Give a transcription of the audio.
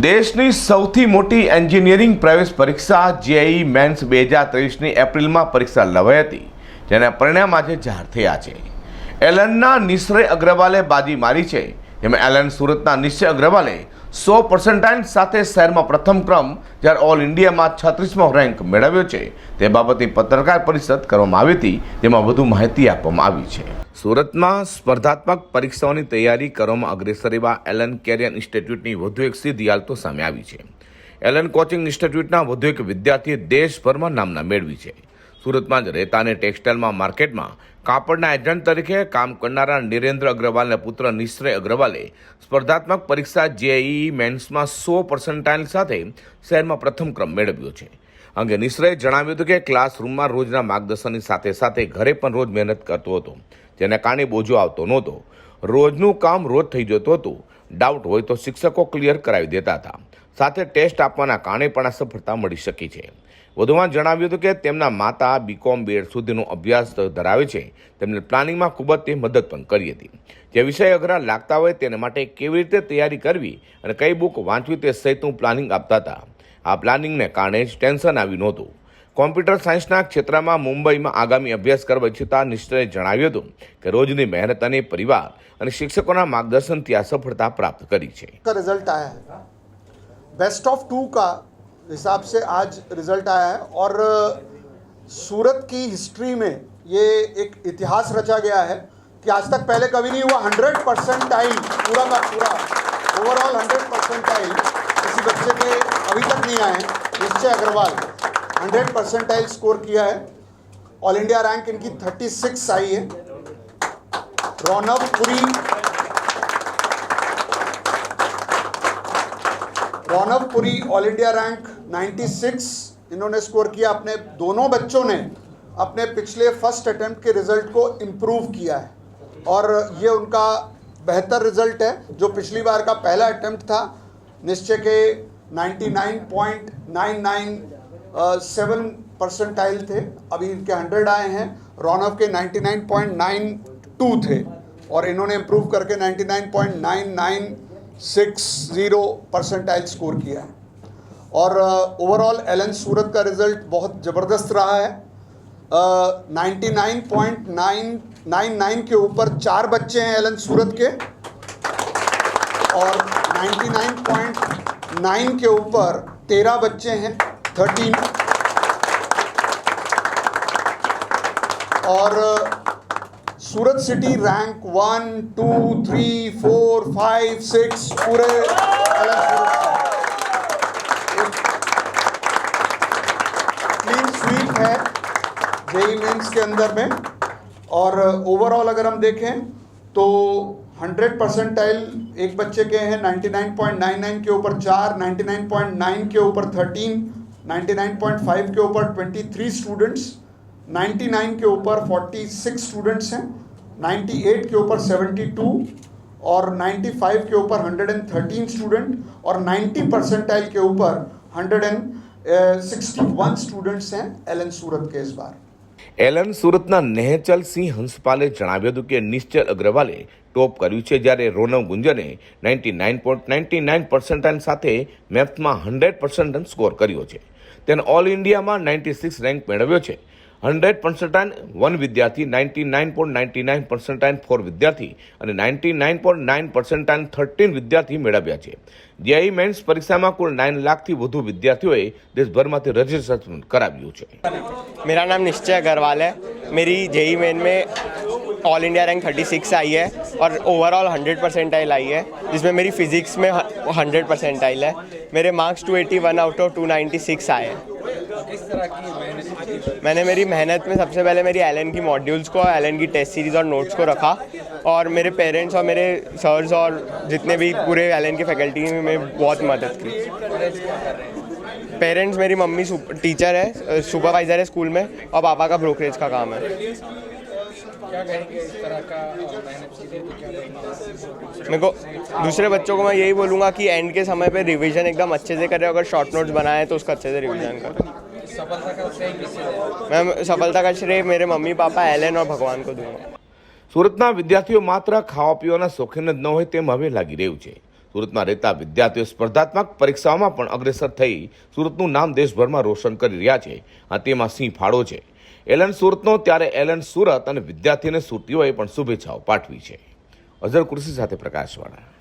દેશની સૌથી મોટી એન્જિનિયરિંગ પ્રવેશ પરીક્ષા જેઈ મેન્સ બે હજાર ત્રેવીસની એપ્રિલમાં પરીક્ષા લવાઈ હતી, જેના પરિણામ આજે જાહેર થયા છે. એલનના નિશ્રય અગ્રવાલે બાજી મારી છે. જેમાં એલન સુરતના નિશ્ચય અગ્રવાલે સો પર્સન્ટાઇલ સાથે શહેરમાં પ્રથમ ક્રમ જ્યારે ઓલ ઇન્ડિયામાં છત્રીસમો રેન્ક મેળવ્યો છે. તે બાબતે પત્રકાર પરિષદ કરવામાં આવી હતી, જેમાં વધુ માહિતી આપવામાં આવી છે. સુરતમાં સ્પર્ધાત્મક પરીક્ષાઓની તૈયારી કરવામાં અગ્રેસર એવા એલન કેરિયન ઇન્સ્ટિટ્યૂટની વધુ એક સિદ્ધિ હાલતો સામે આવી છે. એલન કોચિંગ ઇન્સ્ટિટ્યૂટના વધુ એક વિદ્યાર્થીએ દેશભરમાં નામના મેળવી છે. સુરતમાં જ રહેતા અને ટેક્સટાઇલમાં માર્કેટમાં કાપડના એજન્ટ તરીકે કામ કરનારા નિરેન્દ્ર અગ્રવાલના પુત્ર નિશ્રય અગ્રવાલે સ્પર્ધાત્મક પરીક્ષા જેઈ મેન્સમાં સો પર્સન્ટાઇલ સાથે શહેરમાં પ્રથમ ક્રમ મેળવ્યો છે. અંગે નિશ્રયે જણાવ્યું હતું કે ક્લાસરૂમમાં રોજના માર્ગદર્શનની સાથે સાથે ઘરે પણ રોજ મહેનત કરતો હતો, જેના કારણે બોજો આવતો નહોતો. રોજનું કામ રોજ થઈ જતું હતું. ડાઉટ હોય તો શિક્ષકો ક્લિયર કરાવી દેતા હતા. સાથે ટેસ્ટ આપવાના કારણે પણ આ સફળતા મળી શકી છે. વધુમાં જણાવ્યું હતું કે તેમના માતા બીકોમ બીએડ સુધીનો અભ્યાસ ધરાવે છે. તેમને પ્લાનિંગમાં ખૂબ જ તે મદદ પણ કરી હતી. જે વિષય અઘરા લાગતા હોય તેને માટે કેવી રીતે તૈયારી કરવી અને કઈ બુક વાંચવી તે સહિતનું પ્લાનિંગ આપતા હતા. આ પ્લાનિંગને કારણે જ ટેન્શન આવ્યું નહોતું. કોમ્પ્યુટર સાયન્સના ક્ષેત્રમાં મુંબઈમાં આગામી અભ્યાસ કરવા ઈચ્છતા નિશ્ચયે જણાવ્યું હતું કે રોજની મહેનત અને પરિવાર અને શિક્ષકોના માર્ગદર્શનથી આ સફળતા પ્રાપ્ત કરી છે का रिजल्ट आया है बेस्ट ऑफ टू का हिसाब से आज रिजल्ट आया है और सूरत की हिस्ट्री में ये एक इतिहास रचा गया है कि आज तक पहले कभी नहीं हुआ हंड्रेड परसेंटाइल पूरा का पूरा ओवरऑल हंड्रेड परसेंटाइल किसी बच्चे के अभी तक नहीं आए हैं निश्चय अग्रवाल हंड्रेड परसेंटाइल स्कोर किया है। ऑल इंडिया रैंक इनकी थर्टी सिक्स आई है। Raunak Puri Raunak Puri all India rank 96 इन्होंने स्कोर किया अपने, दोनों बच्चों ने अपने पिछले फ़र्स्ट अटेम्प्ट के रिज़ल्ट को इम्प्रूव किया है। और ये उनका बेहतर रिज़ल्ट है, जो पिछली बार का पहला अटेम्प्ट था। निश्चय के 99.997 परसेंटाइल थे। अभी इनके 100 आए हैं। रौनक के 99.92 थे। और इन्होंने इम्प्रूव करके 99.9960 परसेंटाइल स्कोर किया है। और ओवरऑल एलन सूरत का रिज़ल्ट बहुत ज़बरदस्त रहा है। Ninety nine point nine nine nine के ऊपर चार बच्चे हैं एलन सूरत के। और 99.9 के ऊपर तेरह बच्चे हैं। थर्टीन और Surat city rank one, two, three, four, five, six, पूरे क्लीन स्वीप है। जेई मेंस के अंदर में। और ओवरऑल अगर हम देखें तो 100 परसेंटाइल एक बच्चे के हैं 99.99 के ऊपर चार 99.9 के ऊपर 13 99.5 के ऊपर 23 स्टूडेंट्स 99 के ऊपर 46 स्टूडेंट्स हैं 98 के ऊपर 72 और 95 के ऊपर 113 स्टूडेंट और 90 परसेंटाइल के ऊपर 161 स्टूडेंट्स हैं एलन सूरत के इस बार એલન સુરતના નેહચલ સિંહ હંસપાલે જણાવ્યું હતું કે નિશ્ચલ અગ્રવાલે ટોપ કર્યું છે જ્યારે Ronav ગુંજને ninety nine point ninety nine percentile સાથે મેથ્સમાં હંડ્રેડ પર્સન્ટ સ્કોર કર્યો છે. તેને ઓલ ઇન્ડિયામાં નાઇન્ટી સિક્સ રેન્ક મેળવ્યો છે. હંડ્રેડ પર્સન્ટાઇલ વન વિદ્યાર્થી ninety nine point ninety nine percentile four વિદ્યાર્થી અને ninety nine point nine percentile thirteen વિદ્યાર્થી મેળવ્યા છે જેઆઈ મેન્સ પરીક્ષામાં કુલ નાઇન લાખથી વધુ વિદ્યાર્થીઓએ દેશભરમાંથી રજીસ્ટ્રેશન કરાવ્યું છે मेरा नाम निश्चय अग्रवाल है मेरी जेई मेन में ऑल इंडिया रैंक 36 आई है और ओवरऑल 100 परसेंटाइल आई है जिसमें मेरी फिजिक्स में 100 परसेंटाइल है मेरे मार्क्स 281 आउट ऑफ 296 आए हैं मैंने मेरी मेहनत में सबसे पहले मेरी एलन की मॉड्यूल्स को एलन की टेस्ट सीरीज़ और नोट्स को रखा और मेरे पेरेंट्स और मेरे सर्स और जितने भी पूरे एलन की फैकल्टी में बहुत मदद की। पेरेंट्स मेरी मम्मी टीचर है सुपरवाइज़र है स्कूल में और पापा का ब्रोकरेज का काम है। मेरे को दूसरे बच्चों को मैं यही बोलूँगा कि एंड के समय पे रिवीजन एकदम अच्छे से करें अगर शॉर्ट नोट्स बनाए तो उसका अच्छे से रिवीजन करें। सफलता का श्रेय किसे दें? मैं सफलता का श्रेय मेरे मम्मी पापा एलन और भगवान को दूंगा સુરતના વિદ્યાર્થીઓ માત્ર ખાવા પીવાના શોખીન જ ન હોય તેમ હવે લાગી રહ્યું છે સુરતમાં રહેતા વિદ્યાર્થીઓ સ્પર્ધાત્મક પરીક્ષાઓમાં પણ અગ્રેસર થઈ સુરતનું નામ દેશભરમાં રોશન કરી રહ્યા છે અને તેમાં સિંહ ફાળો છે એલન સુરતનો ત્યારે એલન સુરત અને વિદ્યાર્થીઓને સુરતીઓએ પણ શુભેચ્છાઓ પાઠવી છે અઝર કુર્સી સાથે પ્રકાશવાળા